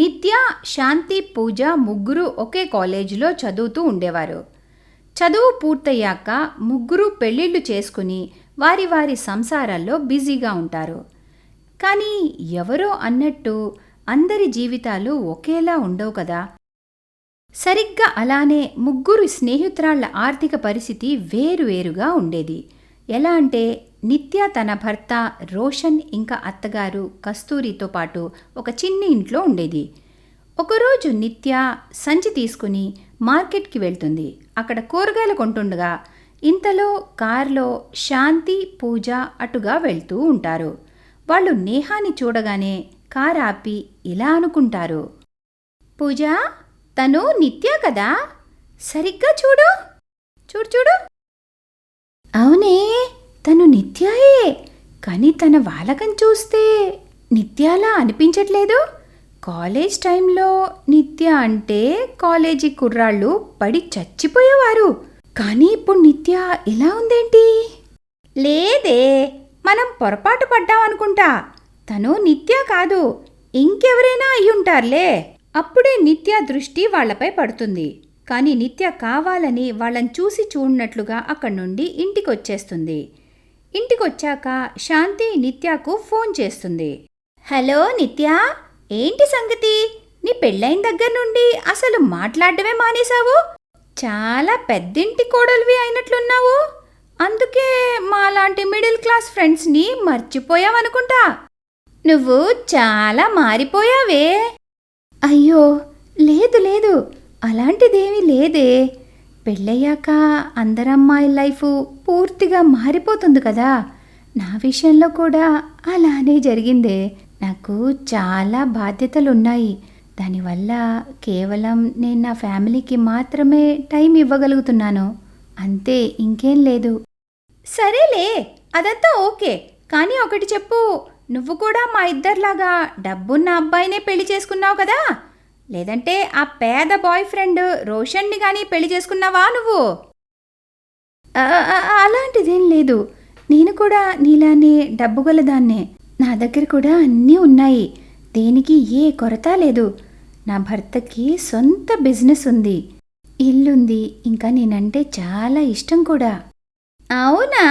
నిత్య శాంతి పూజ ముగ్గురు ఒకే కాలేజీలో చదువుతూ ఉండేవారు. చదువు పూర్తయ్యాక ముగ్గురు పెళ్ళిళ్ళు చేసుకుని వారి వారి సంసారాల్లో బిజీగా ఉంటారు. కానీ ఎవరో అన్నట్టు అందరి జీవితాలు ఒకేలా ఉండవు కదా. సరిగ్గా అలానే ముగ్గురు స్నేహితురాళ్ళ ఆర్థిక పరిస్థితి వేరువేరుగా ఉండేది. ఎలా అంటే నిత్య తన భర్త రోషన్ ఇంకా అత్తగారు కస్తూరితో పాటు ఒక చిన్న ఇంట్లో ఉండేది. ఒకరోజు నిత్య సంచి తీసుకుని మార్కెట్కి వెళ్తుంది. అక్కడ కూరగాయలు కొంటుండగా ఇంతలో కారులో శాంతి పూజ అటుగా వెళ్తూ ఉంటారు. వాళ్ళు నేహాని చూడగానే కారు ఆపి ఇలా అనుకుంటారు. పూజ తను నిత్య కదా? సరిగ్గా చూడు. చూడు చూడు. అవునే తను నిత్యాయే కానీ తన వాలకం చూస్తే నిత్యాలా అనిపించట్లేదు? కాలేజ్ టైంలో నిత్య అంటే కాలేజీ కుర్రాళ్ళు పడి చచ్చిపోయేవారు. కానీ ఇప్పుడు నిత్య ఇలా ఉందేంటి? లేదే మనం పొరపాటు పడ్డామనుకుంటా తను నిత్య కాదు ఇంకెవరైనా అయ్యుంటారులే. అప్పుడే నిత్య దృష్టి వాళ్ళపై పడుతుంది. కానీ నిత్య కావాలని వాళ్ళని చూసి చూడనట్లుగా అక్కడి నుండి ఇంటికొచ్చేస్తుంది. ఇంటికొచ్చాక శాంతి నిత్యకు ఫోన్ చేస్తుంది. హలో నిత్య ఏంటి సంగతి? నీ పెళ్ళైన దగ్గర నుండి అసలు మాట్లాడటమే మానేశావు? చాలా పెద్దింటి కోడలివి అయినట్లున్నావు. అందుకే మాలాంటి మిడిల్ క్లాస్ ఫ్రెండ్స్ని మర్చిపోయావనుకుంటా. నువ్వు చాలా మారిపోయావే. అయ్యో లేదు లేదు. అలాంటిదేమీ లేదే. పెళ్ళయ్యాక అందరమ్మాయి లైఫ్ పూర్తిగా మారిపోతుంది కదా. నా విషయంలో కూడా అలానే జరిగిందే. నాకు చాలా బాధ్యతలు ఉన్నాయి దానివల్ల కేవలం నేను నా ఫ్యామిలీకి మాత్రమే టైం ఇవ్వగలుగుతున్నాను. అంతే ఇంకేం లేదు. సరేలే అదంతా ఓకే. కానీ ఒకటి చెప్పు నువ్వు కూడా మా ఇద్దరిలాగా డబ్బున్న అబ్బాయినే పెళ్ళి చేసుకున్నావు కదా? లేదంటే ఆ పేద బాయ్ ఫ్రెండ్ రోషన్ని కానీ పెళ్ళి చేసుకున్నావా నువ్వు? అలాంటిదేం లేదు. నేను కూడా నీలానే డబ్బు గలదాన్నే. నా దగ్గర కూడా అన్నీ ఉన్నాయి. దేనికి ఏ కొరత లేదు. నా భర్తకి సొంత బిజినెస్ ఉంది. ఇల్లుంది. ఇంకా నేనంటే చాలా ఇష్టం కూడా. అవునా?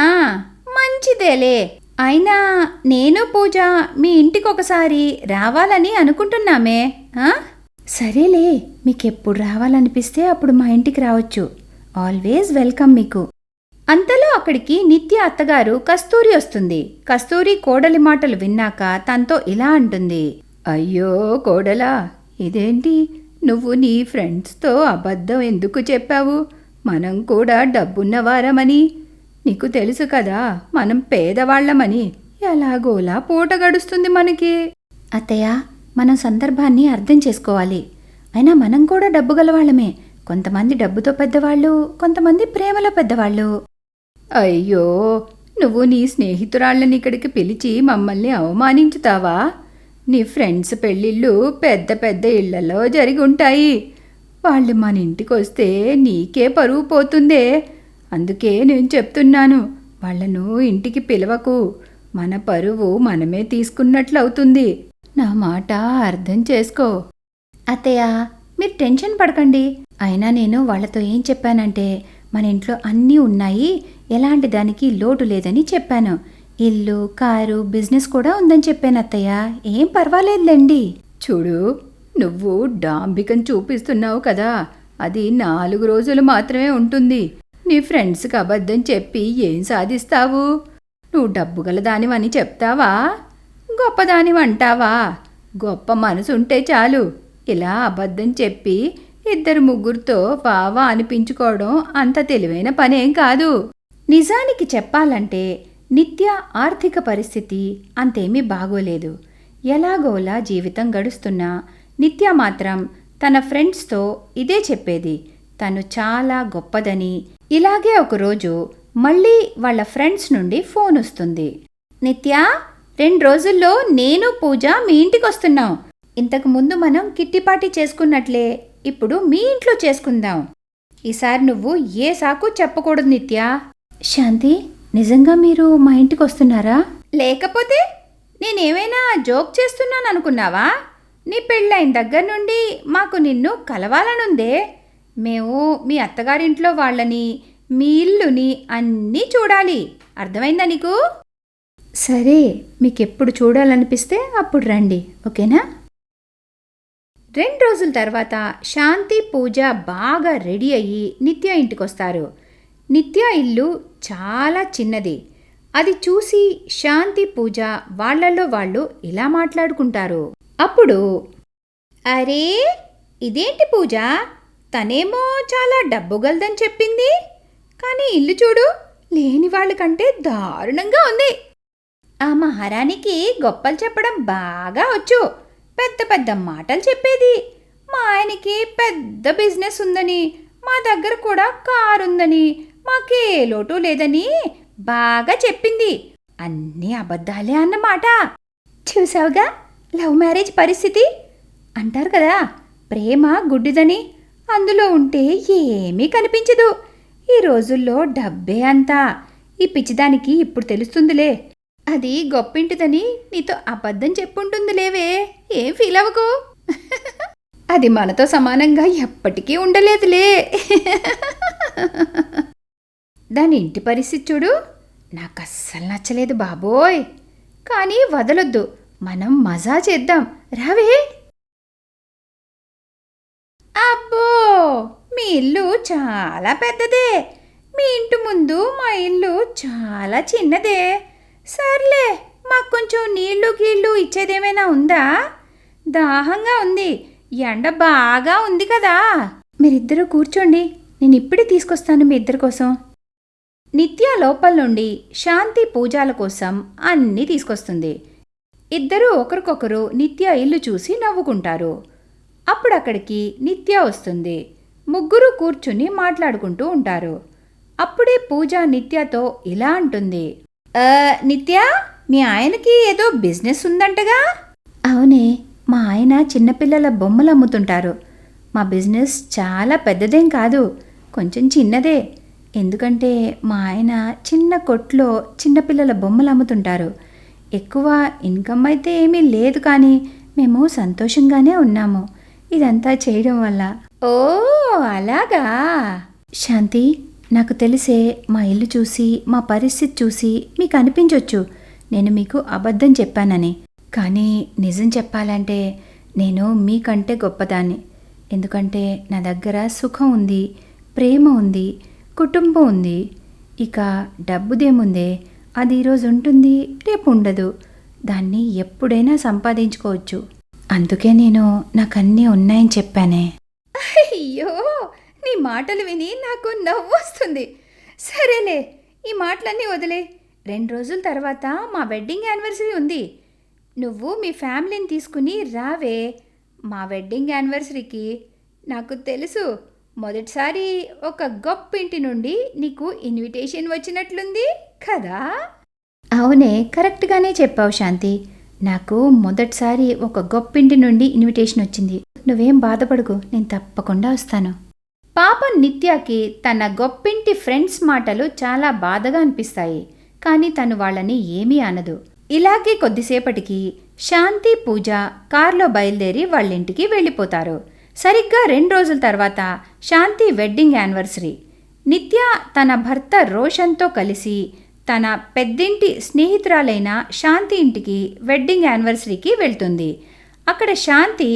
మంచిదేలే. అయినా నేను పూజ మీ ఇంటికి ఒకసారి రావాలని అనుకుంటున్నామే సరేలే మీకెప్పుడు రావాలనిపిస్తే అప్పుడు మా ఇంటికి రావచ్చు. ఆల్వేస్ వెల్కమ్ మీకు. అంతలో అక్కడికి నిత్య అత్తగారు కస్తూరి వస్తుంది. కస్తూరి కోడలి మాటలు విన్నాక తనతో ఇలా అంటుంది. అయ్యో కోడలా ఇదేంటి? నువ్వు నీ ఫ్రెండ్స్తో అబద్ధం ఎందుకు చెప్పావు? మనం కూడా డబ్బున్నవారమని. నీకు తెలుసు కదా మనం పేదవాళ్ళమని ఎలాగోలా పూట గడుస్తుంది మనకి. అత్తయ్య మనం సందర్భాన్ని అర్థం చేసుకోవాలి. అయినా మనం కూడా డబ్బు గలవాళ్ళమే. కొంతమంది డబ్బుతో పెద్దవాళ్ళు కొంతమంది ప్రేమలో పెద్దవాళ్ళు. అయ్యో! నువ్వు నీ స్నేహితురాళ్ళని ఇక్కడికి పిలిచి మమ్మల్ని అవమానించుతావా? నీ ఫ్రెండ్స్ పెళ్ళిళ్ళు పెద్ద పెద్ద ఇళ్ళలో జరిగి ఉంటాయి. వాళ్ళు మన ఇంటికి వస్తే నీకే పరువు పోతుందే. అందుకే నేను చెప్తున్నాను వాళ్ళను ఇంటికి పిలవకు. మన పరువు మనమే తీసుకున్నట్లు అవుతుంది నా మాట అర్థం చేసుకో. అత్తయ్య మీరు టెన్షన్ పడకండి. అయినా నేను వాళ్ళతో ఏం చెప్పానంటే మన ఇంట్లో అన్నీ ఉన్నాయి ఎలాంటి దానికి లోటు లేదని చెప్పాను. ఇల్లు కారు బిజినెస్ కూడా ఉందని చెప్పాను అత్తయ్య. ఏం పర్వాలేదులేండి. చూడు నువ్వు డాంబికం చూపిస్తున్నావు కదా అది నాలుగు రోజులు మాత్రమే ఉంటుంది. నీ ఫ్రెండ్స్కి అబద్ధం చెప్పి ఏం సాధిస్తావు? నువ్వు డబ్బు గల దానివని చెప్తావా? గొప్పదానివంటావా గొప్ప మనసు ఉంటే చాలు. ఇలా అబద్ధం చెప్పి ఇద్దరు ముగ్గురితో వావా అనిపించుకోవడం అంత తెలివైన పనేం కాదు. నిజానికి చెప్పాలంటే నిత్య ఆర్థిక పరిస్థితి అంతేమీ బాగోలేదు. ఎలాగోలా జీవితం గడుస్తున్నా నిత్య మాత్రం తన ఫ్రెండ్స్తో ఇదే చెప్పేది. తను చాలా గొప్పదని. ఇలాగే ఒకరోజు మళ్ళీ వాళ్ళ ఫ్రెండ్స్ నుండి ఫోన్ వస్తుంది నిత్య? రెండు రోజుల్లో నేను పూజ మీ ఇంటికి వస్తున్నాం. ఇంతకు ముందు మనం కిట్టిపాటి చేసుకున్నట్లే ఇప్పుడు మీ ఇంట్లో చేసుకుందాం. ఈసారి నువ్వు ఏ సాకు చెప్పకూడదు నిత్య. శాంతి నిజంగా మీరు మా ఇంటికి వస్తున్నారా? లేకపోతే నేనేమైనా జోక్ చేస్తున్నాను అనుకున్నావా? నీ పెళ్ళైన దగ్గర నుండి మాకు నిన్ను కలవాలనుందే. మేము మీ అత్తగారింట్లో వాళ్ళని మీ ఇల్లుని అన్నీ చూడాలి. అర్థమైందా నీకు? సరే మీకు ఎప్పుడు చూడాలనిపిస్తే అప్పుడు రండి ఓకేనా? రెండు రోజుల తర్వాత శాంతి పూజ బాగా రెడీ అయ్యి నిత్య ఇంటికొస్తారు. నిత్య ఇల్లు చాలా చిన్నది. అది చూసి శాంతి పూజ వాళ్ళలో వాళ్ళు ఇలా మాట్లాడుకుంటారు. అప్పుడు అరే ఇదేంటి పూజ? తనేమో చాలా డబ్బు గలదని చెప్పింది. కానీ ఇల్లు చూడు లేని వాళ్ళకంటే దారుణంగా ఉంది. ఆ మహారాణికి గొప్పలు చెప్పడం బాగా వచ్చు. పెద్ద పెద్ద మాటలు చెప్పేది. మా ఆయనకి పెద్ద బిజినెస్ ఉందని మా దగ్గర కూడా కారు ఉందని మాకే లోటు లేదని బాగా చెప్పింది. అన్నీ అబద్ధాలే అన్నమాట. చూసావుగా? లవ్ మ్యారేజ్ పరిస్థితి? అంటారు కదా ప్రేమ గుడ్డిదని. అందులో ఉంటే ఏమీ కనిపించదు. ఈ రోజుల్లో డబ్బే అంతా. ఈ పిచ్చిదానికి ఇప్పుడు తెలుస్తుందిలే. అది గొప్పింటిదని నీతో అబద్ధం చెప్పుంటుంది లేవే ఏం ఫీల్ అవ్వకు? అది మనతో సమానంగా ఎప్పటికీ ఉండలేదులే. దాని ఇంటి పరిస్థితి చూడు. నాకు అస్సలు నచ్చలేదు బాబోయ్. కానీ వదలొద్దు. మనం మజా చేద్దాం. రావే. అబ్బో! మీ ఇల్లు చాలా పెద్దదే. మీ ఇంటి ముందు మా ఇల్లు చాలా చిన్నదే. సర్లే మాకు కొంచెం నీళ్ళు గీళ్ళు ఇచ్చేదేమైనా ఉందా? దాహంగా ఉంది. ఎండ బాగా ఉంది కదా. మీరిద్దరూ కూర్చోండి. నేను ఇప్పుడే తీసుకొస్తాను మీ ఇద్దరి కోసం. నిత్య లోపల నుండి శాంతి పూజాల కోసం అన్నీ తీసుకొస్తుంది. ఇద్దరూ ఒకరికొకరు నిత్య ఇల్లు చూసి నవ్వుకుంటారు. అప్పుడు అక్కడికి నిత్య వస్తుంది. ముగ్గురు కూర్చుని మాట్లాడుకుంటూ ఉంటారు. అప్పుడే పూజ నిత్యతో ఇలా అంటుంది. నిత్య మీ ఆయనకి ఏదో బిజినెస్ ఉందంటగా? అవునే మా ఆయన చిన్నపిల్లల బొమ్మలు అమ్ముతుంటారు. మా బిజినెస్ చాలా పెద్దదేం కాదు కొంచెం చిన్నదే. ఎందుకంటే మా ఆయన చిన్న కొట్లో చిన్నపిల్లల బొమ్మలు అమ్ముతుంటారు. ఎక్కువ ఇన్కమ్ అయితే ఏమీ లేదు కానీ మేము సంతోషంగానే ఉన్నాము. ఇదంతా చేయడం వల్ల. ఓ అలాగా? శాంతి నాకు తెలిసే మా ఇల్లు చూసి మా పరిస్థితి చూసి మీకు అనిపించవచ్చు నేను మీకు అబద్ధం చెప్పానని. కానీ నిజం చెప్పాలంటే నేను మీకంటే గొప్పదాన్ని. ఎందుకంటే నా దగ్గర సుఖం ఉంది ప్రేమ ఉంది కుటుంబం ఉంది. ఇక డబ్బుదేముందే అది ఈరోజు ఉంటుంది రేపు ఉండదు. దాన్ని ఎప్పుడైనా సంపాదించుకోవచ్చు. అందుకే నేను నాకన్నీ ఉన్నాయని చెప్పానే. అయ్యో నీ మాటలు విని నాకు నవ్వు వస్తుంది. సరేలే ఈ మాటలన్నీ వదిలే. రెండు రోజుల తర్వాత మా వెడ్డింగ్ యానివర్సరీ ఉంది. నువ్వు మీ ఫ్యామిలీని తీసుకుని రావే. మా వెడ్డింగ్ యానివర్సరీకి నాకు తెలుసు మొదటిసారి ఒక గొప్ప ఇంటి నుండి నీకు ఇన్విటేషన్ వచ్చినట్లుంది కదా? అవునే కరెక్ట్గానే చెప్పావు శాంతి. నాకు మొదటిసారి ఒక గొప్పింటి నుండి ఇన్విటేషన్ వచ్చింది. నువ్వేం బాధపడకు నేను తప్పకుండా వస్తాను. పాప నిత్యకి తన గొప్పింటి ఫ్రెండ్స్ మాటలు చాలా బాధగా అనిపిస్తాయి కానీ తను వాళ్ళని ఏమీ అనదు. ఇలాగే కొద్దిసేపటికి శాంతి పూజ కార్లో బయలుదేరి వాళ్ళింటికి వెళ్ళిపోతారు. సరిగ్గా రెండు రోజుల తర్వాత శాంతి వెడ్డింగ్ యానివర్సరీ. నిత్య తన భర్త రోషన్తో కలిసి తన పెద్దింటి స్నేహితురాలైన శాంతి ఇంటికి వెడ్డింగ్ యానివర్సరీకి వెళ్తుంది. అక్కడ శాంతి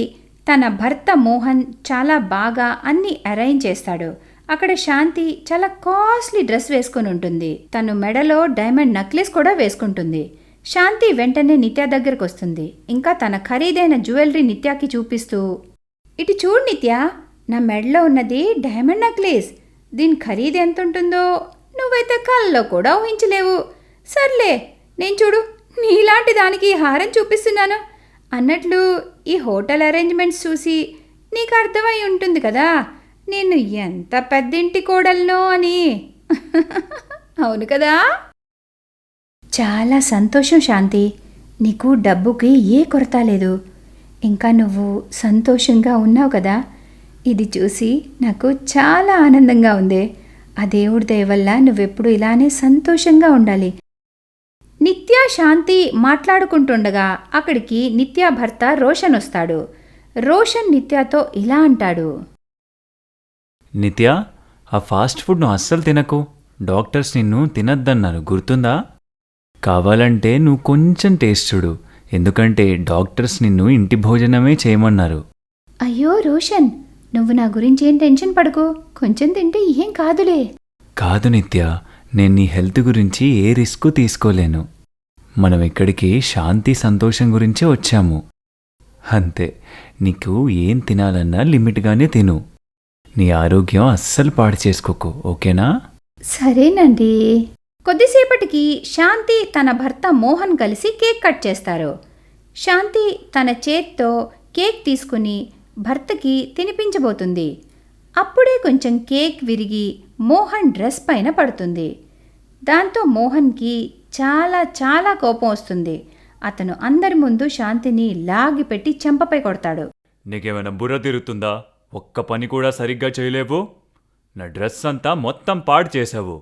తన భర్త మోహన్ చాలా బాగా అన్ని అరేంజ్ చేస్తాడు. అక్కడ శాంతి చాలా కాస్ట్లీ డ్రెస్ వేసుకుని ఉంటుంది. తను మెడలో డైమండ్ నక్లెస్ కూడా వేసుకుంటుంది. శాంతి వెంటనే నిత్య దగ్గరకు వస్తుంది. ఇంకా తన ఖరీదైన జ్యువెలరీ నిత్యాకి చూపిస్తూ ఇటు చూడు నిత్య నా మెడలో ఉన్నది డైమండ్ నక్లెస్ దీని ఖరీదు ఎంత ఉంటుందో నువ్వైతే కళ్ళలో కూడా ఊహించలేవు. సర్లే నేను చూడు నీలాంటి దానికి హారం చూపిస్తున్నాను. అన్నట్లు ఈ హోటల్ అరేంజ్మెంట్స్ చూసి నీకు అర్థమై ఉంటుంది కదా. నేను ఎంత పెద్దింటి కోడల్నో అని. అవును కదా. చాలా సంతోషం శాంతి. నీకు డబ్బుకి ఏ కొరత లేదు. ఇంకా నువ్వు సంతోషంగా ఉన్నావు కదా. ఇది చూసి నాకు చాలా ఆనందంగా ఉంది. ఆ దేవుడి దయ వల్ల నువ్వెప్పుడు ఇలానే సంతోషంగా ఉండాలి. నిత్య శాంతి మాట్లాడుకుంటుండగా అక్కడికి నిత్య భర్త రోషన్ వస్తాడు. రోషన్ నిత్యతో ఇలా అంటాడు. నిత్య ఆ ఫాస్ట్ ఫుడ్ను అస్సలు తినకు. డాక్టర్స్ నిన్ను తినద్దన్నారు. గుర్తుందా? కావాలంటే నువ్వు కొంచెం టేస్ట్ చూడు. ఎందుకంటే డాక్టర్స్ నిన్ను ఇంటి భోజనమే చేయమన్నారు. అయ్యో రోషన్ నువ్వు నా గురించి ఏం టెన్షన్ పడకు. కొంచెం తింటే ఏం కాదులే. కాదు నిత్య నేను నీ హెల్త్ గురించి ఏ రిస్క్ తీసుకోలేను. మనం ఇక్కడికి శాంతి సంతోషం గురించే వచ్చాము. అంతే నీకు ఏం తినాలన్నా లిమిట్గానే తిను. నీ ఆరోగ్యం అస్సలు పాడు చేసుకోకు ఓకేనా? సరేనండి. కొద్దిసేపటికి శాంతి తన భర్త మోహన్ కలిసి కేక్ కట్ చేస్తారు. శాంతి తన చేత్తో కేక్ తీసుకుని భర్తకి తినిపించబోతుంది. అప్పుడే కొంచెం కేక్ విరిగి మోహన్ డ్రెస్ పైన పడుతుంది. దాంతో మోహన్కి చాలా చాలా కోపం వస్తుంది. అతను అందరి ముందు శాంతిని లాగి పెట్టి చెంపపై కొడతాడు. నీకేమైనా బుర్ర తిరుగుతుందా? ఒక్క పని కూడా సరిగ్గా చేయలేవు? నా డ్రెస్ అంతా మొత్తం పాడు చేసావు.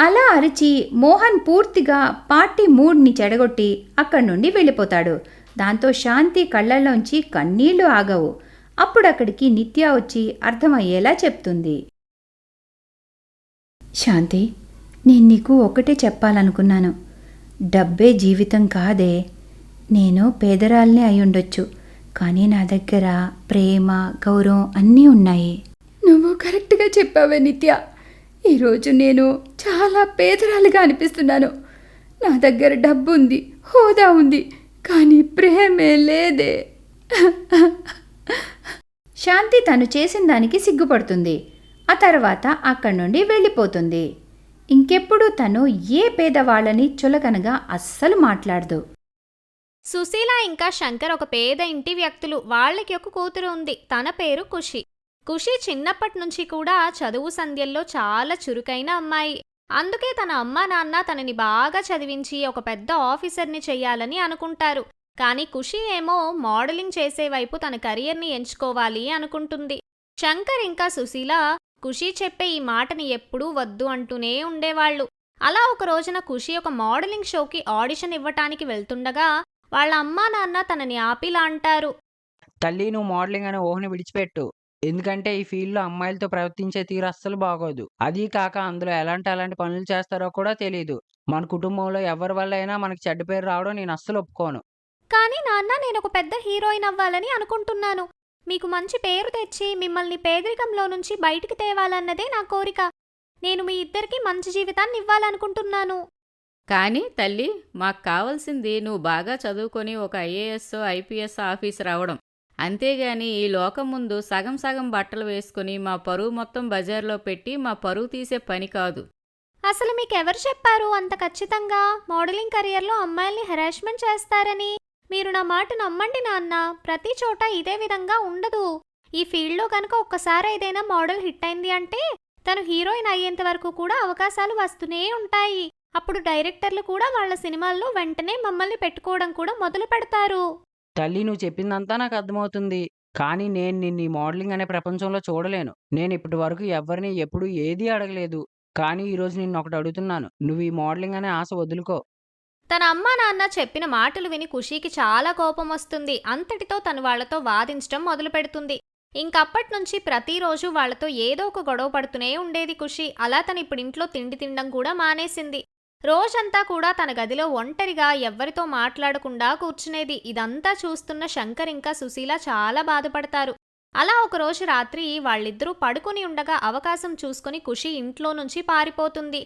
అలా అరిచి మోహన్ పూర్తిగా పార్టీ మూడ్ని చెడగొట్టి అక్కడి నుండి వెళ్ళిపోతాడు. దాంతో శాంతి కళ్ళల్లోంచి కన్నీళ్ళు ఆగవు. అప్పుడు అక్కడికి నిత్య వచ్చి అర్థమయ్యేలా చెప్తుంది. శాంతి నేను నీకు ఒకటే చెప్పాలనుకున్నాను. డబ్బే జీవితం కాదే. నేను పేదరాల్ని అయి ఉండొచ్చు. కానీ నా దగ్గర ప్రేమ గౌరవం అన్నీ ఉన్నాయి. నువ్వు కరెక్ట్గా చెప్పావే నిత్య. ఈరోజు నేను చాలా పేదరాలుగా అనిపిస్తున్నాను. నా దగ్గర డబ్బు ఉంది హోదా ఉంది కానీ ప్రేమే లేదే. శాంతి తను చేసిన దానికి సిగ్గుపడుతుంది. ఆ తర్వాత అక్కడి నుండి వెళ్ళిపోతుంది. ఇంకెప్పుడు తను ఏ పేదవాళ్ళని చులకనగా అస్సలు మాట్లాడదు. సుశీల ఇంకా శంకర్ ఒక పేద ఇంటి వ్యక్తులు. వాళ్ళకి ఒక కూతురు ఉంది. తన పేరు ఖుషి. ఖుషి చిన్నప్పటి నుంచి కూడా చదువు సంధ్యల్లో చాలా చురుకైన అమ్మాయి. అందుకే తన అమ్మా నాన్న తనని బాగా చదివించి ఒక పెద్ద ఆఫీసర్ని చెయ్యాలని అనుకుంటారు. కానీ ఖుషి ఏమో మోడలింగ్ చేసే వైపు తన కెరియర్ని ఎంచుకోవాలి అనుకుంటుంది. శంకర్ ఇంకా సుశీల ఖుషి చెప్పే ఈ మాటని ఎప్పుడూ వద్దు అంటూనే ఉండేవాళ్ళు. అలా ఒక రోజున ఖుషి ఒక మోడలింగ్ షోకి ఆడిషన్ ఇవ్వటానికి వెళ్తుండగా వాళ్ళ అమ్మా నాన్న తనని ఆపిలా అంటారు. తల్లి నువ్వు మోడలింగ్ అనే ఊహని విడిచిపెట్టు. ఎందుకంటే ఈ ఫీల్డ్లో అమ్మాయిలతో ప్రవర్తించే తీరు అస్సలు బాగోదు. అది కాక అందులో ఎలాంటి అలాంటి పనులు చేస్తారో కూడా తెలియదు మన కుటుంబంలో ఎవరి వల్ల అయినా మనకి చెడ్డ పేరు రావడం నేను అస్సలు ఒప్పుకోను. కానీ నాన్న నేను ఒక పెద్ద హీరోయిన్ అవ్వాలని అనుకుంటున్నాను. మీకు మంచి పేరు తెచ్చి మిమ్మల్ని పేదరికంలో నుంచి బయటికి తేవాలన్నదే నా కోరిక. నేను మీ ఇద్దరికి మంచి జీవితాన్ని ఇవ్వాలనుకుంటున్నాను. కానీ తల్లి మాకు కావాల్సింది నువ్వు బాగా చదువుకొని ఒక ఐఏఎస్ ఐపీఎస్ ఆఫీసర్ అవడం అంతేగాని ఈ లోకం ముందు సగం సగం బట్టలు వేసుకుని మా పరువు మొత్తం బజార్లో పెట్టి మా పరువు తీసే పని కాదు. అసలు మీకెవరు చెప్పారు అంత ఖచ్చితంగా? మోడలింగ్ కెరియర్లో అమ్మాయిల్ని హెరాస్మెంట్ చేస్తారని. మీరు నా మాట నమ్మండి నాన్న. ప్రతి చోట ఇదే విధంగా ఉండదు. ఈ ఫీల్డ్లో కనుక ఒక్కసారి ఏదైనా మోడల్ హిట్ అయింది అంటే తను హీరోయిన్ అయ్యేంత వరకు కూడా అవకాశాలు వస్తూనే ఉంటాయి. అప్పుడు డైరెక్టర్లు కూడా వాళ్ళ సినిమాల్లో వెంటనే మమ్మల్ని పెట్టుకోవడం కూడా మొదలు పెడతారు. తల్లి నువ్వు చెప్పిందంతా నాకు అర్థమవుతుంది. కానీ నేను నిన్ను మోడలింగ్ అనే ప్రపంచంలో చూడలేను. నేను ఇప్పటి వరకు ఎవరిని ఎప్పుడు ఏదీ అడగలేదు. కానీ ఈరోజు నిన్ను ఒకటి అడుగుతున్నాను. నువ్వు ఈ మోడలింగ్ అనే ఆశ వదులుకో. తన అమ్మ నాన్న చెప్పిన మాటలు విని ఖుషీకి చాలా కోపం వస్తుంది. అంతటితో తను వాళ్ళతో వాదించడం మొదలు పెడుతుంది. ఇంకప్పటి నుంచి ప్రతిరోజు వాళ్ళతో ఏదో ఒక గొడవ పడుతూనే ఉండేది ఖుషి. అలా తను ఇప్పుడు ఇంట్లో తిండి తినడం కూడా మానేసింది. రోజంతా కూడా తన గదిలో ఒంటరిగా ఎవ్వరితో మాట్లాడకుండా కూర్చునేది. ఇదంతా చూస్తున్న శంకర్ ఇంకా సుశీల చాలా బాధపడతారు. అలా ఒకరోజు రాత్రి వాళ్ళిద్దరూ పడుకుని ఉండగా అవకాశం చూసుకుని ఖుషి ఇంట్లో నుంచి పారిపోతుంది.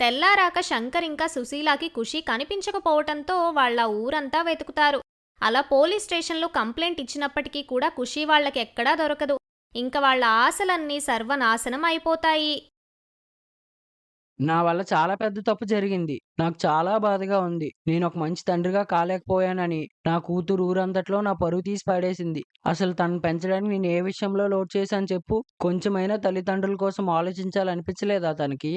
తెల్లారాక శంకర్ ఇంకా సుశీలాకి ఖుషి కనిపించకపోవటంతో వాళ్ళ ఊరంతా వెతుకుతారు. అలా పోలీస్ స్టేషన్లో కంప్లైంట్ ఇచ్చినప్పటికీ కూడా ఖుషి వాళ్ళకి ఎక్కడా దొరకదు. ఇంక వాళ్ళ ఆశలన్నీ సర్వనాశనం అయిపోతాయి. నా వల్ల చాలా పెద్ద తప్పు జరిగింది. నాకు చాలా బాధగా ఉంది. నేను ఒక మంచి తండ్రిగా కాలేకపోయానని నా కూతురు ఊరంతట్లో నా పరువు తీసి పడేసింది. అసలు తను పెంచడానికి నేను ఏ విషయంలో లోడ్ చేశాను చెప్పు. కొంచెమైనా తల్లిదండ్రుల కోసం ఆలోచించాలనిపించలేదా తనకి?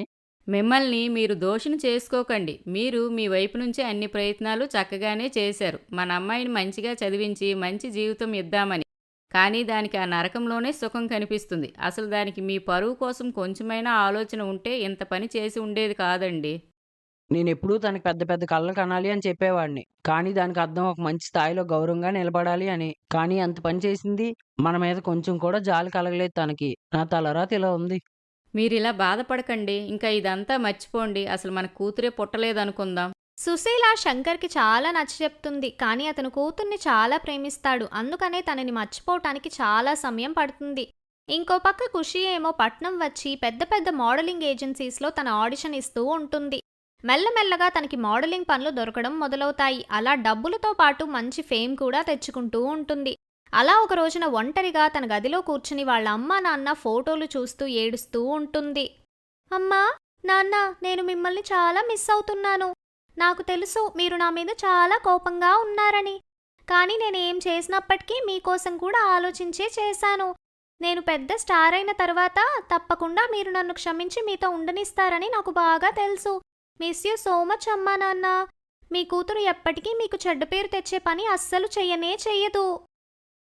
మిమ్మల్ని మీరు దోషిని చేసుకోకండి. మీరు మీ వైపు నుంచి అన్ని ప్రయత్నాలు చక్కగానే చేశారు. మన అమ్మాయిని మంచిగా చదివించి మంచి జీవితం ఇద్దామని. కానీ దానికి ఆ నరకంలోనే సుఖం కనిపిస్తుంది. అసలు దానికి మీ పరువు కోసం కొంచెమైనా ఆలోచన ఉంటే ఇంత పని చేసి ఉండేది కాదండి. నేను ఎప్పుడూ తనకి పెద్ద పెద్ద కళ్ళలు కనాలి అని చెప్పేవాడిని. కానీ దానికి అర్థం ఒక మంచి స్థాయిలో గౌరవంగా నిలబడాలి అని. కానీ అంత పని చేసింది మన మీద కొంచెం కూడా జాలి కలగలేదు తనకి. నా తలరాత ఇలా ఉంది. మీరిలా బాధపడకండి ఇంకా ఇదంతా మర్చిపోండి. అసలు మన కూతురే పుట్టలేదనుకుందాం. సుశీల శంకర్కి చాలా నచ్చ చెప్తుంది. కానీ అతను కూతుర్ని చాలా ప్రేమిస్తాడు. అందుకనే తనని మర్చిపోవటానికి చాలా సమయం పడుతుంది. ఇంకో పక్క ఖుషి ఏమో పట్నం వచ్చి పెద్ద పెద్ద మోడలింగ్ ఏజెన్సీస్లో తన ఆడిషన్ ఇస్తూ ఉంటుంది. మెల్లమెల్లగా తనకి మోడలింగ్ పనులు దొరకడం మొదలవుతాయి. అలా డబ్బులతో పాటు మంచి ఫేమ్ కూడా తెచ్చుకుంటూ ఉంటుంది. అలా ఒక రోజున ఒంటరిగా తన గదిలో కూర్చుని వాళ్ళ అమ్మ నాన్న ఫోటోలు చూస్తూ ఏడుస్తూ ఉంటుంది. అమ్మా నాన్న నేను మిమ్మల్ని చాలా మిస్ అవుతున్నాను. నాకు తెలుసు మీరు నా మీద చాలా కోపంగా ఉన్నారని. కానీ నేనేం చేసినప్పటికీ మీకోసం కూడా ఆలోచించే చేశాను. నేను పెద్ద స్టార్ అయిన తర్వాత తప్పకుండా మీరు నన్ను క్షమించి మీతో ఉండనిస్తారని నాకు బాగా తెలుసు. మిస్ యూ సో మచ్ అమ్మా నాన్న. మీ కూతురు ఎప్పటికీ మీకు చెడ్డ పేరు తెచ్చే పని అస్సలు చెయ్యనే చెయ్యదు.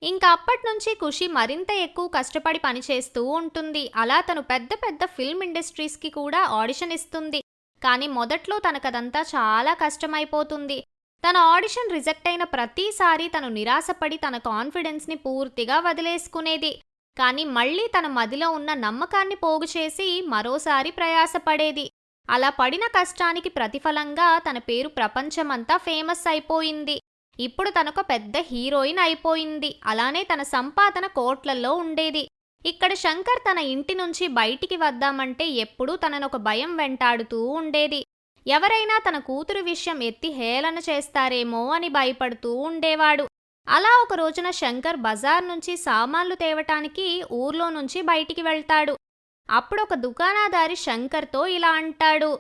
ఇంకా అప్పటి నుంచి ఖుషి మరింత ఎక్కువ కష్టపడి పనిచేస్తూ ఉంటుంది. అలా తను పెద్ద పెద్ద ఫిల్మ్ ఇండస్ట్రీస్కి కూడా ఆడిషన్ ఇస్తుంది. కానీ మొదట్లో తనకదంతా చాలా కష్టమైపోతుంది. తన ఆడిషన్ రిజెక్ట్ అయిన ప్రతిసారి తను నిరాశపడి తన కాన్ఫిడెన్స్ని పూర్తిగా వదిలేసుకునేది. కానీ మళ్ళీ తన మదిలో ఉన్న నమ్మకాన్ని పోగు చేసి మరోసారి ప్రయాసపడేది. అలా పడిన కష్టానికి ప్రతిఫలంగా తన పేరు ప్రపంచమంతా ఫేమస్ అయిపోయింది. ఇప్పుడు తనొక పెద్ద హీరోయిన్ అయిపోయింది. అలానే తన సంపాదన కోట్లల్లో ఉండేది. ఇక్కడ శంకర్ తన ఇంటి నుంచి బయటికి వద్దామంటే ఎప్పుడూ తననొక భయం వెంటాడుతూ ఉండేది. ఎవరైనా తన కూతురు విషయం ఎత్తి హేళన చేస్తారేమో అని భయపడుతూ ఉండేవాడు. అలా ఒక రోజున శంకర్ బజార్ నుంచి సామాన్లు తేవటానికి ఊర్లో నుంచి బయటికి వెళ్తాడు. అప్పుడు ఒక దుకాణాదారి శంకర్తో ఇలా అంటాడు.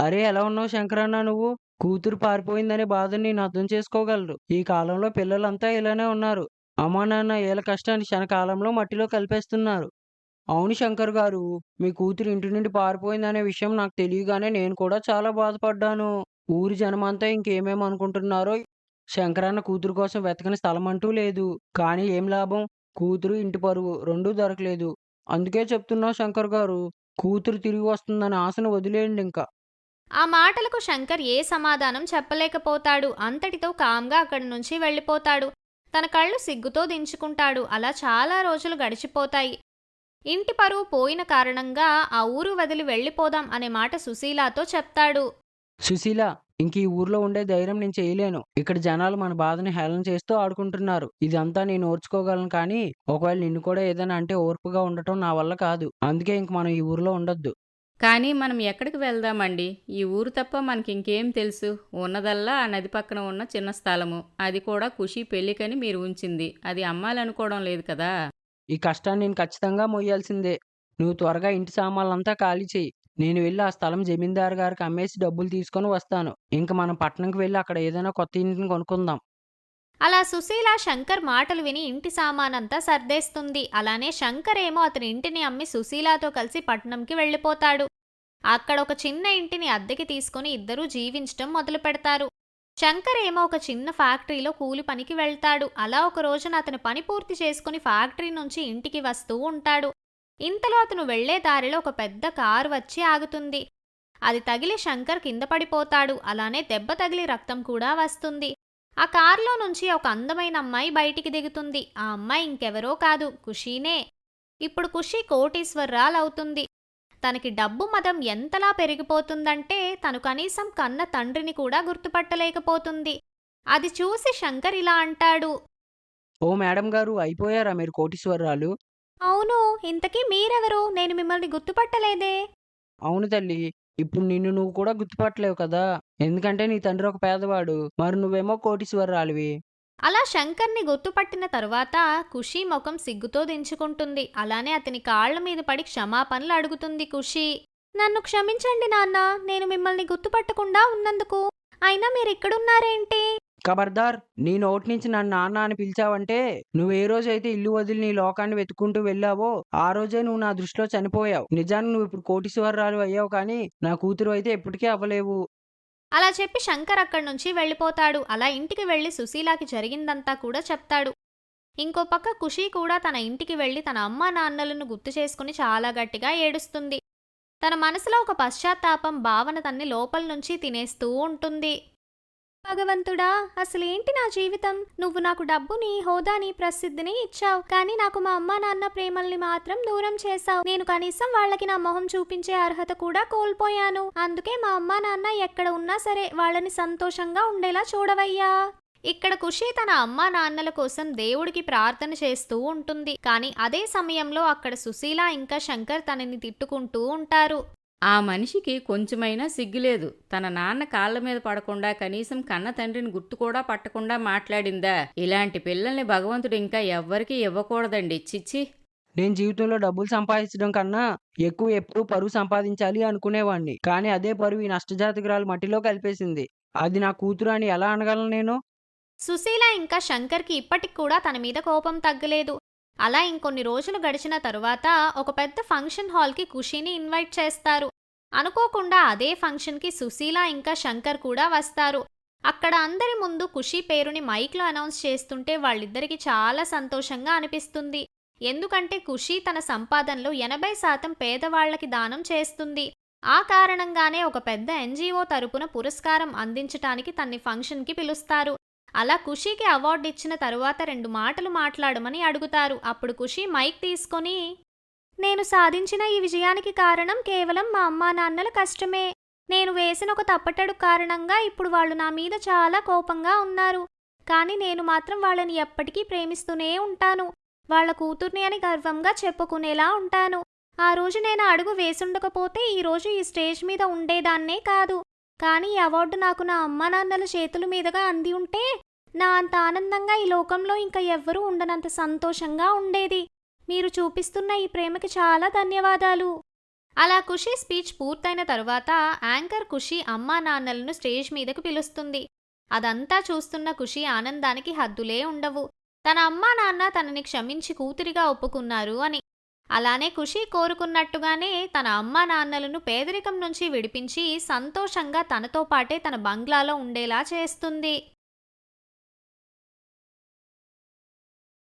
అరే ఎలా ఉన్నావు శంకరన్న నువ్వు? కూతురు పారిపోయిందనే బాధని నేను అర్థం చేసుకోగలరు ఈ కాలంలో పిల్లలంతా ఇలానే ఉన్నారు. అమ్మా నాన్న ఏళ్ళ కష్టాన్ని క్షణకాలంలో మట్టిలో కలిపేస్తున్నారు. అవును శంకర్ గారు మీ కూతురు ఇంటి నుండి పారిపోయిందనే విషయం నాకు తెలియగానే నేను కూడా చాలా బాధపడ్డాను. ఊరి జనమంతా ఇంకేమేమి అనుకుంటున్నారో శంకరన్న కూతురు కోసం వెతకని స్థలం అంటూ లేదు. కానీ ఏం లాభం? కూతురు ఇంటి పరువు రెండూ దొరకలేదు. అందుకే చెప్తున్నా శంకర్ గారు కూతురు తిరిగి వస్తుందనే ఆశను వదిలేయండి ఇంకా. ఆ మాటలకు శంకర్ ఏ సమాధానం చెప్పలేకపోతాడు. అంతటితో కామ్గా అక్కడి నుంచి వెళ్ళిపోతాడు. తన కళ్ళు సిగ్గుతో దించుకుంటాడు. అలా చాలా రోజులు గడిచిపోతాయి. ఇంటి పరువు పోయిన కారణంగా ఆ ఊరు వదిలి వెళ్ళిపోదాం అనే మాట సుశీలాతో చెప్తాడు. సుశీల ఇంక ఈ ఊర్లో ఉండే ధైర్యం నేను చేయలేను. ఇక్కడ జనాలు మన బాధని హేళన చేస్తూ ఆడుకుంటున్నారు. ఇదంతా నేను ఓర్చుకోగలను కానీ ఒకవేళ నిన్ను కూడా ఏదైనా అంటే ఓర్పుగా ఉండటం నా వల్ల కాదు. అందుకే ఇంక మనం ఈ ఊర్లో ఉండొద్దు. కానీ మనం ఎక్కడికి వెళ్దామండి? ఈ ఊరు తప్ప మనకి ఇంకేం తెలుసు? ఉన్నదల్లా ఆ నది పక్కన ఉన్న చిన్న స్థలము. అది కూడా ఖుషి పెళ్ళికని మీరు ఉంచింది. అది అమ్మాలనుకోవడం లేదు కదా? ఈ కష్టాన్ని నేను ఖచ్చితంగా మొయ్యాల్సిందే. నువ్వు త్వరగా ఇంటి సామాన్లంతా ఖాళీ చెయ్యి. నేను వెళ్ళి ఆ స్థలం జమీందారు గారికి అమ్మేసి డబ్బులు తీసుకొని వస్తాను. ఇంక మనం పట్టణంకి వెళ్ళి అక్కడ ఏదైనా కొత్త ఇంటిని కొనుక్కుందాం. అలా సుశీల శంకర్ మాటలు విని ఇంటి సామానంతా సర్దేస్తుంది. అలానే శంకర్ ఏమో అతని ఇంటిని అమ్మి సుశీలాతో కలిసి పట్నంకి వెళ్ళిపోతాడు. అక్కడ ఒక చిన్న ఇంటిని అద్దెకి తీసుకుని ఇద్దరూ జీవించటం మొదలు పెడతారు. శంకర్ ఏమో ఒక చిన్న ఫ్యాక్టరీలో కూలి పనికి వెళ్తాడు. అలా ఒక రోజున అతను పని పూర్తి చేసుకుని ఫ్యాక్టరీ నుంచి ఇంటికి వస్తూ ఉంటాడు. ఇంతలో అతను వెళ్ళే దారిలో ఒక పెద్ద కారు వచ్చి ఆగుతుంది. అది తగిలి శంకర్ కింద పడిపోతాడు. అలానే దెబ్బ తగిలి రక్తం కూడా వస్తుంది. ఆ కారులో నుంచి ఒక అందమైన అమ్మాయి బయటికి దిగుతుంది. ఆ అమ్మాయి ఇంకెవరో కాదు ఖుషీనే. ఇప్పుడు ఖుషి కోటీశ్వర్రాలవుతుంది. తనకి డబ్బు మదం ఎంతలా పెరిగిపోతుందంటే తను కనీసం కన్న తండ్రిని కూడా గుర్తుపట్టలేకపోతుంది. అది చూసి శంకర్ ఇలా అంటాడు. ఓ మేడం గారు అయిపోయారా మీరు కోటీశ్వరరాలు? అవును ఇంతకీ మీరెవరు? నేను మిమ్మల్ని గుర్తుపట్టలేదే. అవును తల్లి ఇప్పుడు నిన్ను నువ్వు కూడా గుర్తుపట్టలేవు కదా. ఎందుకంటే నీ తండ్రి ఒక పేదవాడు. మరి నువ్వేమో కోటీశ్వరరాలివి. అలా శంకర్ని గుర్తుపట్టిన తరువాత ఖుషి ముఖం సిగ్గుతో దించుకుంటుంది. అలానే అతని కాళ్ళ మీద పడి క్షమాపణలు అడుగుతుంది ఖుషి. నన్ను క్షమించండి నాన్న నేను మిమ్మల్ని గుర్తుపట్టకుండా ఉన్నందుకు. అయినా మీరు ఇక్కడున్నారేంటి ఖబర్దార్ నీ నోటి నుంచి నన్ను నాన్న అని పిలిచావంటే నువ్వు ఏ రోజైతే ఇల్లు వదిలి నీ లోకాన్ని వెతుక్కుంటూ వెళ్ళావో ఆ రోజే నువ్వు నా దృష్టిలో చనిపోయావు. నిజానికి నువ్వు ఇప్పుడు కోటీశ్వరరాలు అయ్యావు కానీ నా కూతురు అయితే ఎప్పటికీ అవ్వలేవు. అలా చెప్పి శంకర్ అక్కడి నుంచి వెళ్ళిపోతాడు. అలా ఇంటికి వెళ్ళి సుశీలాకి జరిగిందంతా కూడా చెప్తాడు. ఇంకో పక్క ఖుషి కూడా తన ఇంటికి వెళ్ళి తన అమ్మ నాన్నలను గుర్తు చేసుకుని చాలా గట్టిగా ఏడుస్తుంది. తన మనసులో ఒక పశ్చాత్తాపం భావన తన్ని లోపల నుంచి తినేస్తూ ఉంటుంది. భగవంతుడా అసలేంటి నా జీవితం? నువ్వు నాకు డబ్బుని హోదాని ప్రసిద్ధిని ఇచ్చావు. కానీ నాకు మా అమ్మ నాన్న ప్రేమల్ని మాత్రం దూరం చేశావు. నేను కనీసం వాళ్ళకి నా మొహం చూపించే అర్హత కూడా కోల్పోయాను. అందుకే మా అమ్మ నాన్న ఎక్కడ ఉన్నా సరే వాళ్ళని సంతోషంగా ఉండేలా చూడవయ్యా. ఇక్కడ ఖుషి తన అమ్మా నాన్నల కోసం దేవుడికి ప్రార్థన చేస్తూ ఉంటుంది. కానీ అదే సమయంలో అక్కడ సుశీల ఇంకా శంకర్ తనని తిట్టుకుంటూ ఉంటారు. ఆ మనిషికి కొంచెమైనా సిగ్గులేదు. తన నాన్న కాళ్ళ మీద పడకుండా కనీసం కన్న తండ్రిని గుర్తు కూడా పట్టకుండా మాట్లాడిందా? ఇలాంటి పిల్లల్ని భగవంతుడు ఇంకా ఎవ్వరికీ ఇవ్వకూడదండి. చిచ్చి. నేను జీవితంలో డబ్బులు సంపాదించడం కన్నా ఎక్కువ ఎప్పుడు పరువు సంపాదించాలి అనుకునేవాడిని కానీ అదే పరువు ఈ నష్టజాతకురాలు మట్టిలో కలిపేసింది. అది నా కూతురు అని ఎలా అనగలను నేను? సుశీల ఇంకా శంకర్కి ఇప్పటికి కూడా తన మీద కోపం తగ్గలేదు. అలా ఇంకొన్ని రోజులు గడిచిన తరువాత ఒక పెద్ద ఫంక్షన్ హాల్కి ఖుషీని ఇన్వైట్ చేస్తారు. అనుకోకుండా అదే ఫంక్షన్కి సుశీల ఇంకా శంకర్ కూడా వస్తారు. అక్కడ అందరి ముందు ఖుషీ పేరుని మైక్లో అనౌన్స్ చేస్తుంటే వాళ్ళిద్దరికి చాలా సంతోషంగా అనిపిస్తుంది. ఎందుకంటే ఖుషీ తన సంపాదనలో ఎనభై శాతం పేదవాళ్ళకి దానం చేస్తుంది. ఆ కారణంగానే ఒక పెద్ద ఎన్జిఓ తరపున పురస్కారం అందించటానికి తన్ని ఫంక్షన్కి పిలుస్తారు. అలా ఖుషీకి అవార్డు ఇచ్చిన తరువాత రెండు మాటలు మాట్లాడమని అడుగుతారు. అప్పుడు ఖుషి మైక్ తీసుకొని నేను సాధించిన ఈ విజయానికి కారణం కేవలం మా అమ్మా నాన్నల కష్టమే. నేను వేసిన ఒక తప్పటడు కారణంగా ఇప్పుడు వాళ్ళు నా మీద చాలా కోపంగా ఉన్నారు. కానీ నేను మాత్రం వాళ్ళని ఎప్పటికీ ప్రేమిస్తూనే ఉంటాను. వాళ్ళ కూతుర్ని అని గర్వంగా చెప్పుకునేలా ఉంటాను. ఆ రోజు నేను అడుగు వేసుండకపోతే ఈ రోజు ఈ స్టేజ్ మీద ఉండేదాన్నే కాదు. కానీ అవార్డు నాకు నా అమ్మా నాన్నల చేతుల మీదుగా అంది ఉంటే నా అంత ఆనందంగా ఈ లోకంలో ఇంకా ఎవ్వరూ ఉండనంత సంతోషంగా ఉండేది. మీరు చూపిస్తున్న ఈ ప్రేమకి చాలా ధన్యవాదాలు. అలా ఖుషి స్పీచ్ పూర్తయిన తరువాత యాంకర్ ఖుషి అమ్మా నాన్నలను స్టేజ్ మీదకు పిలుస్తుంది. అదంతా చూస్తున్న ఖుషి ఆనందానికి హద్దులే ఉండవు. తన అమ్మా నాన్న తనని క్షమించి కూతురిగా ఒప్పుకున్నారు అని అలానే ఖుషి కోరుకున్నట్టుగానే తన అమ్మా నాన్నలను పేదరికం నుంచి విడిపించి సంతోషంగా తనతో పాటే తన బంగ్లాలో ఉండేలా చేస్తుంది.